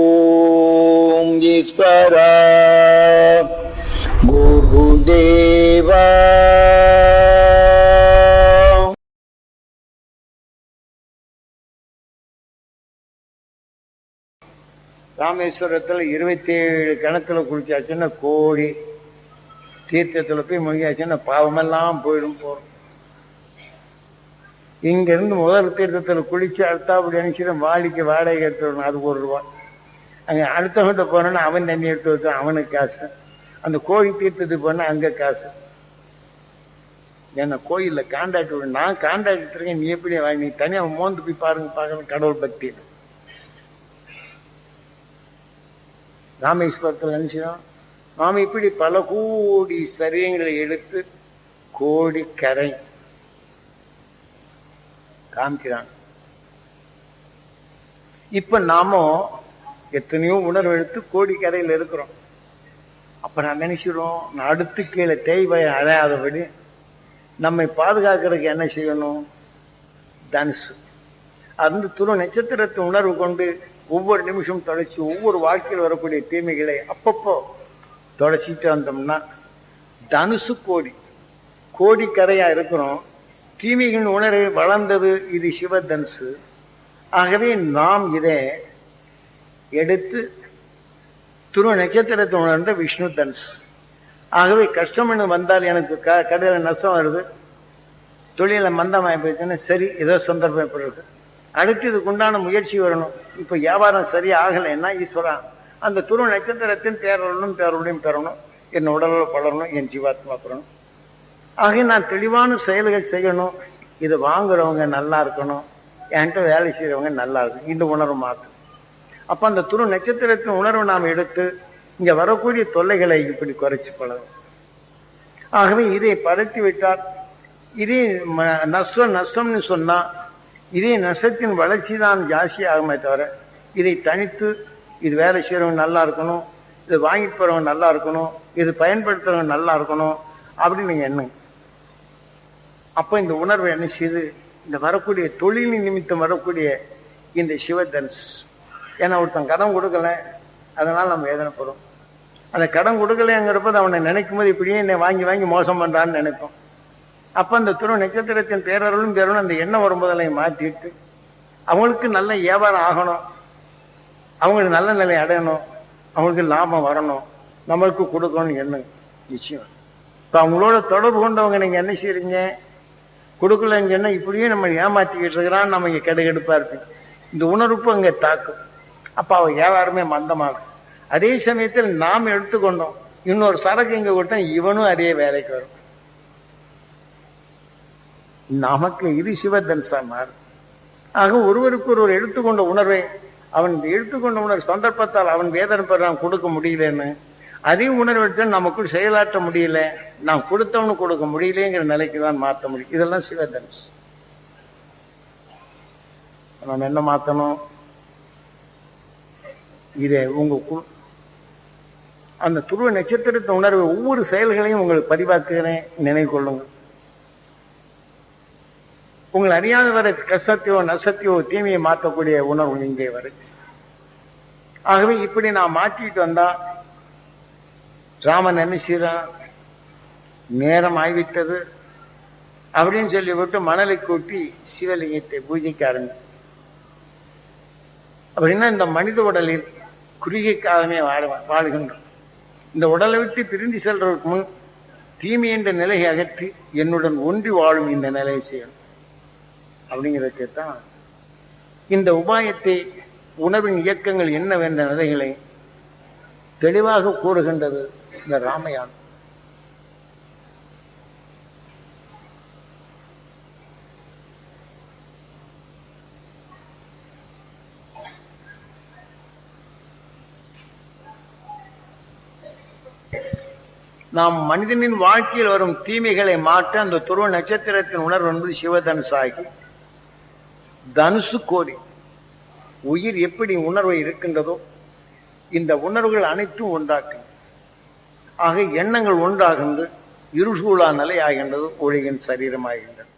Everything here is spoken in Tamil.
ஓம் ஈஸ்வரா. குருதேவா. ராமேஸ்வரத்தில் இருபத்தி ஏழு கிணத்துல குளிச்சாச்சுன்னா கோடி தீர்த்தத்தில் போய் முழுகியாச்சுன்னா பாவமெல்லாம் போயிடும் இங்கிருந்து இங்க இருந்து முதல் தீர்த்தத்தில் குளிச்சு அடுத்தாப்படி நினைச்சு வாடிக்கு வாடகை எடுத்துடணும் அது ஒரு ரூபா. அங்க அடுத்தவங்கிட்ட போனோன்னா அவன் தண்ணி எடுத்து வச்சு அவனுக்கு காசு. அந்த கோழி தீர்த்தத்துக்கு போனால் அங்கே காசு. என்ன கோயில்ல காண்டாக்ட் விடு. நான் காண்டாக்ட் இருக்கேன் நீ எப்படி வாங்கி நீ அவன் மோந்து போய் பாருங்க பார்க்கணும் கடவுள் பக்தி. ராமேஸ்வரத்தில் நினைச்சிடும் நாம் இப்படி பல கோடி சரியங்களை எடுத்து கோடி கரை காமிக்கிறான். இப்ப நாம எத்தனையோ உணர்வு எடுத்து கோடிக்கரையில் இருக்கிறோம். அப்ப நான் நினைச்சிடும் நான் அடுத்து கீழே தேய்பய அழையாதபடி நம்மை பாதுகாக்கிறதுக்கு என்ன செய்யணும்? தனுசு. அந்த துரு நட்சத்திரத்தை உணர்வு கொண்டு ஒவ்வொரு நிமிஷம் தொலைச்சி ஒவ்வொரு வாழ்க்கையில் வரக்கூடிய தீமைகளை அப்பப்போ தொலைச்சிட்டு வந்தோம்னா தனுசு கோடி. கோடிக்கரையா இருக்கிறோம். தீமைகளின் உணர்வு வளர்ந்தது இது சிவதன்சு. ஆகவே நாம் இதை எடுத்து துரு நட்சத்திரத்தை உணர்ந்த விஷ்ணு தன்ஸ் ஆகவே கஷ்டம் என்று வந்தால் எனக்கு க கடையில் நஷ்டம் வருது. தொழில மந்தமாகி போயிடுச்சுன்னா சரி ஏதோ சந்தர்ப்பம் ஏற்படுறது அடுத்து இதுக்கு உண்டான முயற்சி வரணும். இப்போ வியாபாரம் சரியாக ஆகலைன்னா ஈஸ்வரா அந்த துரு நட்சத்திரத்தின் பேரொருளும் பேரொருளையும் பெறணும் என் உடலில் படரணும் என் ஜீவாத்மா பெறணும். ஆகவே நான் தெளிவான செயல்கள் செய்யணும். இது வாங்குறவங்க நல்லா இருக்கணும். என்கிட்ட வேலை செய்யறவங்க நல்லா இருக்கும் இந்த உணர்வு மாற்றும் அப்ப அந்த துரு நட்சத்திரத்தின் உணர்வு நாம் எடுத்து இங்க வரக்கூடிய தொல்லைகளை இப்படி குறைச்சி பழகும் ஆகவே இதை பரத்தி விட்டால் இதே நஷ்டம் நஷ்டம்னு சொன்னா இதே நஷ்டத்தின் வளர்ச்சி தான் ஜாஸ்தி ஆகுமே தவிர இதை தனித்து இது வேலை செய்யறவங்க நல்லா இருக்கணும் இது வாங்கிட்டு போறவங்க நல்லா இருக்கணும் இது பயன்படுத்துறவங்க நல்லா இருக்கணும் அப்படின்னு நீங்க எண்ணுங்க. அப்போ இந்த உணர்வு என்ன செய்து இந்த வரக்கூடிய தொழில் நிமித்தம் வரக்கூடிய இந்த சிவதனுஷ் ஏன்னா ஒருத்தன் கடன் கொடுக்கல அதனால நம்ம வேதனைப்படும் அந்த கடன் கொடுக்கலைங்கிறப்ப அவனை நினைக்கும் போது இப்படியே என்னை வாங்கி வாங்கி மோசம் பண்றான்னு நினைப்போம். அப்ப அந்த துரு நட்சத்திரத்தின் பேரருளும் பேரலும் அந்த எண்ணம் வரும்போதெல்லாம் மாற்றிட்டு அவங்களுக்கு நல்ல வியாபாரம் ஆகணும். அவங்களுக்கு நல்ல நிலை அடையணும். அவங்களுக்கு லாபம் வரணும். நம்மளுக்கு கொடுக்கணும்னு எண்ணம். நிச்சயம். இப்போ அவங்களோட தொடர்பு கொண்டவங்க நீங்க என்ன செய்றீங்க? கொடுக்கலன்னு சொன்னா இப்படியே நம்ம ஏமாத்திக்கிட்டு இருக்கிறான் நம்ம இங்க கெடுகெடுப்பா இருப்போம் இந்த உணர்வு அங்க தாக்கும். அப்ப அவ வியாபாரமே மந்தமாகும் அதே சமயத்தில் நாம் எடுத்துக்கொண்டோம். இன்னொரு சரக்கு இங்க கொடுத்தா இவனும் அதே வேலைக்கு வரும். நமக்கு இது சிவதன்சா மாறும் ஆக ஒருவருக்கு ஒருவர் எடுத்துக்கொண்ட உணர்வை அவன் எடுத்துக்கொண்ட உணர்வு சந்தர்ப்பத்தால் அவன் வேதனை பெறான் கொடுக்க முடியலன்னு அறிவு உணர்வெடுத்து நமக்குள் செயலாற்ற முடியல. நான் கொடுத்தவனு கொடுக்க முடியலங்கிற நிலைக்கு தான் மாற்ற முடியும். இதெல்லாம் சிவதன்ஸ் நம்ம என்ன மாத்தணும்? இதை உங்க அந்த துருவ நட்சத்திரத்தை உணர்வு ஒவ்வொரு செயல்களையும் உங்களுக்கு பதிவாக்குகிறேன். நினைவு கொள்ளுங்கள் உங்களை அறியாத வர கஷ்டத்தையோ நஷ்டத்தையோ தீமையை மாற்றக்கூடிய உணர்வு இங்கே வருது. ஆகவே இப்படி நான் மாற்றிட்டு வந்தா ராமன் என்ன செய்தான்? நேரம் ஆகிவிட்டது அப்படின்னு சொல்லிவிட்டு மணலை கூட்டி சிவலிங்கத்தை பூஜைக்க ஆரம்பி. அப்படின்னா இந்த மனித உடலில் குறுகிய காலமே வாழ வாழுகின்றோம். இந்த உடலை விட்டு பிரிந்து செல்றதுக்கு முன் தீமை என்ற நிலையை அகற்றி என்னுடன் ஒன்றி வாழும் இந்த நிலையை செய்யணும். அப்படிங்கிறதுக்கு தான் இந்த உபாயத்தை உணவின் இயக்கங்கள் என்னவென்ற நிலைகளை தெளிவாக கூறுகின்றது. இந்த ராமயான். நாம் மனிதனின் வாழ்க்கையில் வரும் தீமைகளை மாற்ற அந்த துருவ நட்சத்திரத்தின் உணர்வு என்பது சிவதனுசாகி தனுசு கோடி. உயிர் எப்படி உணர்வு இருக்கின்றதோ இந்த உணர்வுகள் அனைத்தும் ஒன்றாக்கும் ஆக எண்ணங்கள் ஒன்றாகின்ற இருசூழா நிலை ஆகின்றது ஒளியின் சரீரமாகின்றது.